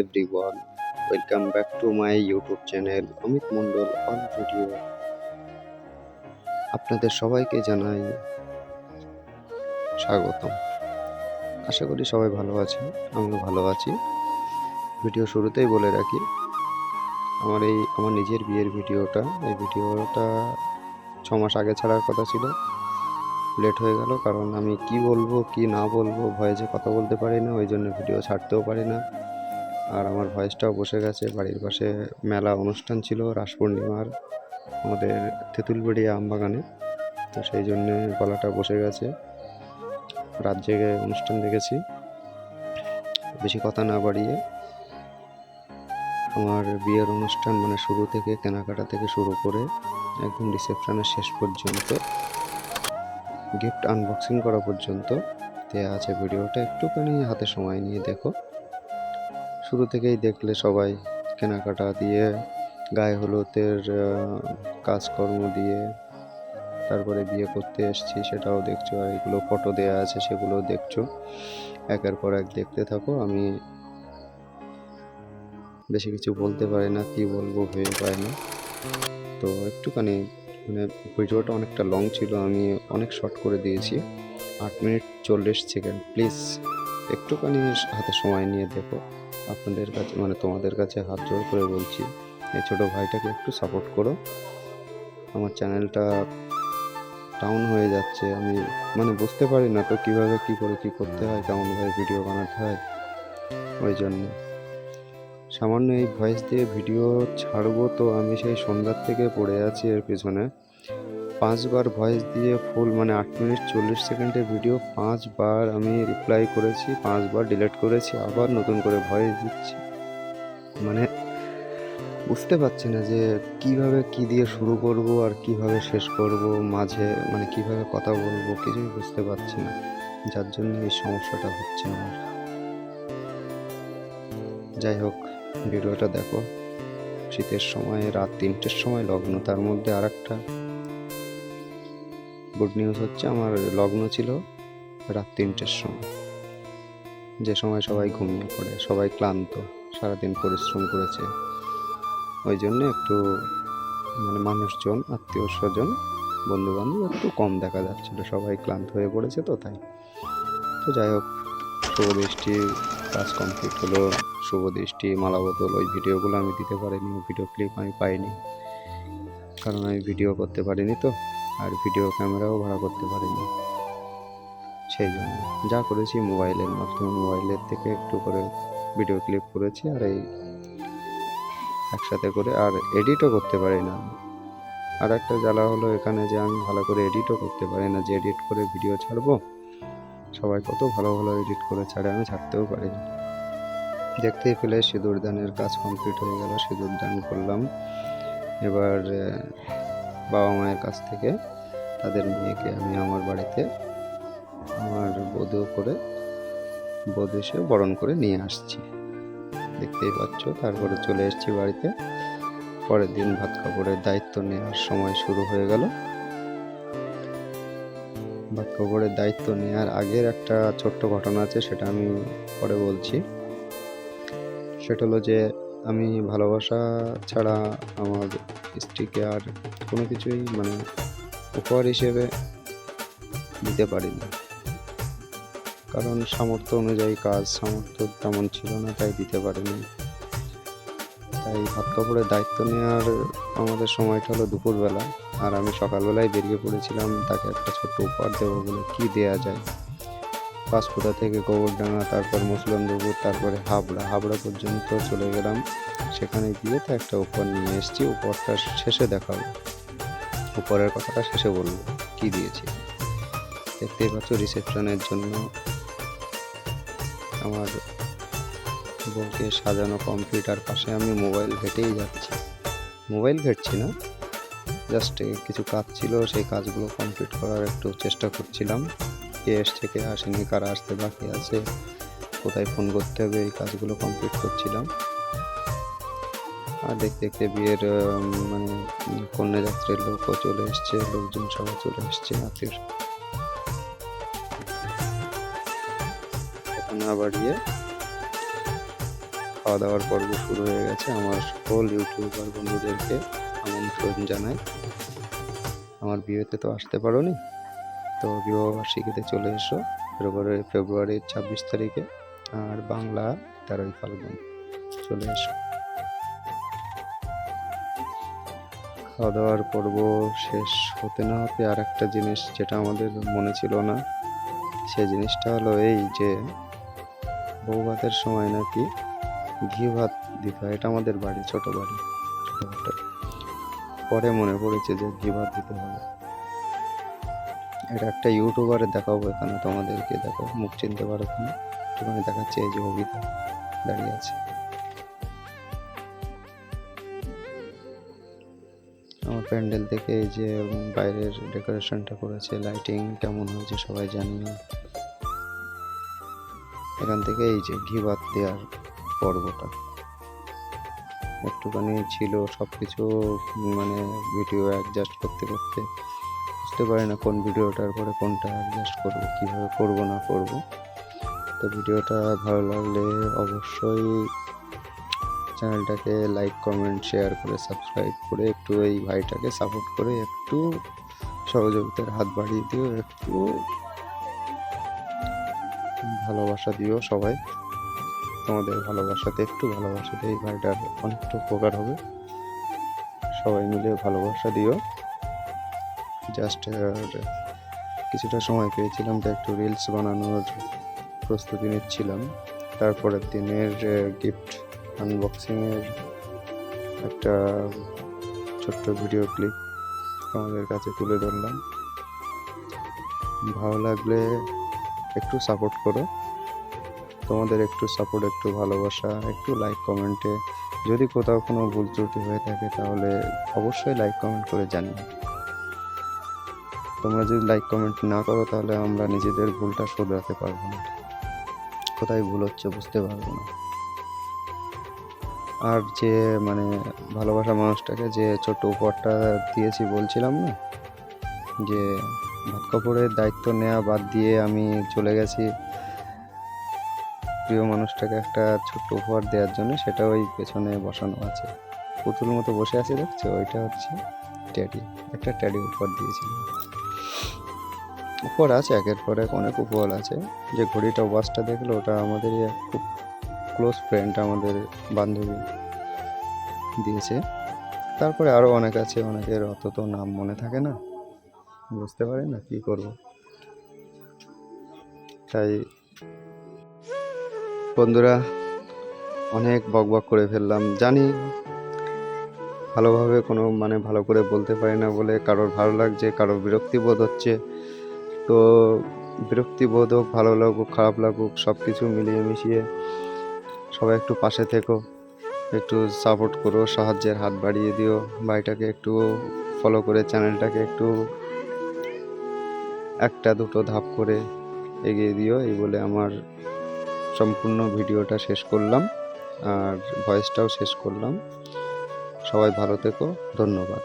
everyone. Welcome back to my YouTube channel Amit Mondal on video আপনাদের সবাইকে জানাই স্বাগতম। আশা করি সবাই ভালো আছেন, আমিও ভালো আছি। ভিডিও শুরুতেই বলে রাখি, আমার এই, আমার নিজের বিয়ের ভিডিওটা, এই ভিডিওটা ছ মাস আগে ছাড়ার কথা ছিল। লেট হয়ে গেল, কারণ আমি কি বলব, কি না বলব, ভয়ে যে কথা বলতে পারি না, ওই জন্য ভিডিও ছাড়তেও পারি না। আর আমার ভয়েসটাও বসে গেছে। বাড়ির পাশে মেলা অনুষ্ঠান ছিল রাস পূর্ণিমার আমাদের তেঁতুলবাড়ি আমবাগানে। তো সেই জন্য গলাটা বসে গেছে। রাত জেগে অনুষ্ঠান দেখেছি। বেশি কথা না বাড়িয়ে আমার বিয়ের অনুষ্ঠান মানে শুরু থেকে কেনাকাটা থেকে শুরু করে একদম রিসেপশনের শেষ পর্যন্ত গিফট আনবক্সিং করা পর্যন্ত দেওয়া আছে ভিডিওটা। একটুখানি হাতে সময় নিয়ে দেখো। শুরু থেকেই দেখলে সবাই কেনাকাটা দিয়ে, গায়ে হলুদের কাজকর্ম দিয়ে তারপরে বিয়ে করতে এসেছি সেটাও দেখছ আর এগুলো ফটো দেওয়া আছে সেগুলো দেখছ। একের পর এক দেখতে থাকো, আমি বেশি কিছু বলতে পারি না, কি বলব ভেবে পাই না। তো একটুখানি মানে ভিডিওটা অনেকটা লং ছিল, আমি অনেক শর্ট করে দিয়েছি। আট মিনিট চল্লিশ সেকেন্ড প্লিজ একটুখানি হাতে সময় নিয়ে দেখো। আপনাদের কাছে মানে তোমাদের কাছে হাত জোড় করে বলছি, এই ছোটো ভাইটাকে একটু সাপোর্ট করো। আমার চ্যানেলটা ডাউন হয়ে যাচ্ছে, আমি মানে বুঝতে পারি না তো কীভাবে, কী করে, কী করতে হয় কেমনভাবে ভিডিও বানাতে হয়, ওই জন্য। সামান্য এই ভয়েস দিয়ে ভিডিও ছাড়বো তো আমি সেই সন্ধ্যার থেকে পড়ে আছি এর পিছনে। পাঁচবার ভয়েস দিয়ে ফুল মানে আট মিনিট চল্লিশ সেকেন্ডের ভিডিও পাঁচবার আমি রিপ্লাই করেছি, পাঁচবার ডিলিট করেছি, আবার নতুন করে ভয়েস দিচ্ছি। মানে বুঝতে পারছি না যে কীভাবে কি দিয়ে শুরু করব আর কীভাবে শেষ করব, মাঝে মানে কীভাবে কথা বলব কিছুই বুঝতে পারছি না। যার জন্য এই সমস্যাটা হচ্ছে আমার। যাই হোক, ভিডিওটা দেখো। শীতের সময়, রাত তিনটের সময়, লগ্ন, তার মধ্যে আর একটা গুড নিউজ হচ্ছে আমার লগ্ন ছিল রাত তিনটের সময়। যে সময় সবাই ঘুমিয়ে পড়ে, সবাই ক্লান্ত, সারাদিন পরিশ্রম করেছে। ওই জন্য একটু মানে মানুষজন, আত্মীয় স্বজন বন্ধু বান্ধব একটু কম দেখা যাচ্ছিল। সবাই ক্লান্ত হয়ে পড়েছে তো তাই। তো যাই হোক, শুভ দৃষ্টি, কাজ কমপ্লিট হলো, শুভ দৃষ্টি, মালা বদল, ওই ভিডিওগুলো আমি দিতে পারিনি ভিডিও ক্লিপ আমি পাইনি। কারণ আমি ভিডিও করতে পারিনি তো। আর ভিডিও ক্যামেরাও ভাড়া করতে পারিনি। সেই জন্য যা করেছি মোবাইলের মাধ্যমে। মোবাইলের থেকে একটু করে ভিডিও ক্লিপ করেছি আর এই একসাথে করে আর এডিটও করতে পারি না। আর একটা জ্বালা হলো এখানে যে আমি ভালো করে এডিটও করতে পারি না। যে এডিট করে ভিডিও ছাড়বো, সবাই কত ভালো ভালো এডিট করে ছাড়ে, আমি ছাড়তেও পারি না দেখতেই পেলে সিঁদুর দানের কাজ কমপ্লিট হয়ে গেল সিঁদুর দান করলাম। এবার বাবা মায়ের কাছ থেকে তাদের মেয়েকে আমি আমার বাড়িতে আমার বধূ করে, বধূ এসে বরণ করে নিয়ে আসছি। দেখতেই পাচ্ছ, তারপরে চলে এসেছি বাড়িতে। পরের দিন ভাত কাপড়ের দায়িত্ব নেওয়ার সময় শুরু হয়ে গেল। ভাত কাপড়ের দায়িত্ব নেওয়ার আগের একটা ছোট্ট ঘটনা আছে, সেটা আমি পরে বলছি। সেটা হলো যে আমি ভালোবাসা ছাড়া আমার স্ত্রীকে আর কোনো কিছুই মানে উপহার হিসেবে দিতে পারিনি। কারণ সামর্থ্য অনুযায়ী কাজ, সামর্থ্য তেমন ছিল না, তাই দিতে পারিনি। তাই হাত কাপড়ের দায়িত্ব নেওয়ার আমাদের সময়টা হলো দুপুরবেলা। আর আমি সকালবেলায় বেরিয়ে পড়েছিলাম, তাকে একটা ছোট্ট উপহার দেবো বলে কী দেওয়া যায়? পাঁচফোঁটা থেকে গোবরডাঙ্গা তারপর মুসলন্দপুর তারপরে হাবড়া। হাবড়া পর্যন্ত চলে গেলাম। সেখানে গিয়ে তো একটা উপহার নিয়ে এসেছি। উপহারটা শেষে দেখাবো। উপহারের কথাটা শেষে বলব। কী দিয়েছি? দেখতেই পাচ্ছ রিসেপশনের জন্য আমার বউকে সাজানো কম্পিউটার পাশে আমি মোবাইল ঘেটেই যাচ্ছি। মোবাইল ঘেটছি না। জাস্ট কিছু কাজ ছিল, সেই কাজগুলো কমপ্লিট করার একটু চেষ্টা করছিলাম। কে এসছে কে আসেনি, কারা আসতে বাকি আছে, কোথায় ফোন করতে হবে, এই কাজগুলো কমপ্লিট করছিলাম। আর দেখতে দেখতে বিয়ের মানে কন্যাযাত্রীর লোকও চলে এসছে, লোকজন সবাই চলে এসছে কথা না বাড়িয়ে খাওয়া দাওয়ার পর্ব শুরু হয়ে গেছে, আমার সকল ইউটিউবার বন্ধুদেরকে আমন্ত্রণ জানাই। আমার বিয়েতে তো আসতে পারোনি? তো বিবাহবার্ষিকীতে চলে এসো। ফেব্রুয়ারি ফেব্রুয়ারির ছাব্বিশ তারিখে আর বাংলা তেরোই ফাল্গুন। চলে এসো। খাওয়া দাওয়ার পর্ব শেষ হতে না হতে আর একটা জিনিস যেটা আমাদের মনে ছিল না সেই জিনিসটা হলো এই যে বউ ভাতের সময় নাকি ঘি ভাত দিতে হয়। এটা আমাদের বাড়ি, ছোট বাড়ি ছোটখাটো পরে মনে পড়েছে যে ঘি ভাত দিতে হবে। এটা একটা ইউটিউবারে দেখাবো, এখানে তোমাদেরকে দেখো মুখ চিনতে পারো কিনা একটুখানি দেখাচ্ছে এই যে অভিতা দাঁড়িয়ে আছে। আমার প্যান্ডেল থেকে এই যে বাইরের ডেকোরেশনটা করেছে, লাইটিং কেমন হয়েছে সবাই জানিও। এখান থেকে এই যে ঘি ভাত দেওয়ার পর্বটা। একটুখানি ছিল সব কিছু মানে ভিডিও অ্যাডজাস্ট করতে করতে বুঝতে পারি না কোন ভিডিওটার পরে কোনটা অ্যাডজাস্ট করব, কীভাবে করব, না করব। তো ভিডিওটা ভালো লাগলে অবশ্যই চ্যানেলটাকে লাইক কমেন্ট শেয়ার করে সাবস্ক্রাইব করে, একটু এই ভাইটাকে সাপোর্ট করে, একটু সহযোগিতার হাত বাড়িয়ে দিও, একটু ভালোবাসা দিও সবাই। তোমাদের ভালোবাসাতে, একটু ভালোবাসাতে এই ভাইটার অনেকটা উপকার হবে। সবাই মিলে ভালোবাসা দিও। জাস্ট কিছুটা সময় পেয়েছিলাম তো একটু রিলস বানানোর প্রস্তুতি নিচ্ছিলাম। তারপরের দিনের গিফট আনবক্সিংয়ের একটা ছোট্ট ভিডিও ক্লিপ তোমাদের কাছে তুলে ধরলাম। ভালো লাগলে একটু সাপোর্ট করো। তোমাদের একটু সাপোর্ট একটু ভালোবাসা, একটু লাইক কমেন্টে যদি কোথাও কোনো ভুল ত্রুটি হয়ে থাকে তাহলে অবশ্যই লাইক কমেন্ট করে জানিও। তোমরা যদি লাইক কমেন্ট না করো, তাহলে আমরা নিজেদের ভুলটা শোধরাতে পারব না। কোথায় ভুল হচ্ছে বুঝতে পারব না। আর যে মানে ভালোবাসা মানুষটাকে যে ছোট্ট উপহারটা দিয়েছি বলছিলাম না, যে ভাত কাপড়ের দায়িত্ব নেওয়া বাদ দিয়ে আমি চলে গেছি প্রিয় মানুষটাকে একটা ছোট্ট উপহার দেওয়ার জন্য, সেটা ওই পেছনে বসানো আছে। পুতুল মতো বসে আছে, দেখছ? ওইটা হচ্ছে ট্যাডি একটা ট্যাডি উপহার দিয়েছিলাম। উপহার আছে, একের পর এক অনেক উপহার আছে। যে ঘড়িটা ওয়াচটা দেখল, ওটা আমাদেরই এক খুব ক্লোজ ফ্রেন্ড আমাদের বান্ধবী দিয়েছে। তারপরে আরও অনেক আছে, অনেকের অত তো নাম মনে থাকে না। বুঝতে পারি না কী করব। তাই বন্ধুরা, অনেক বক বক করে ফেললাম। জানি ভালোভাবে কোনো মানে ভালো করে বলতে পারি না বলে কারোর ভালো লাগছে, কারোর বিরক্তি বোধ হচ্ছে। তো বিরক্তি বোধ হোক, ভালো লাগুক, খারাপ লাগুক সব কিছু মিলিয়ে মিশিয়ে সবাই একটু পাশে থেকো, একটু সাপোর্ট করো, সাহায্যের হাত বাড়িয়ে দিও, ভাইটাকে একটু ফলো করে চ্যানেলটাকে একটু একটা দুটো ধাপ করে এগিয়ে দিও, এই বলে আমার সম্পূর্ণ ভিডিওটা শেষ করলাম, আর ভয়েসটাও শেষ করলাম। সবাই ভালো থেকো, ধন্যবাদ।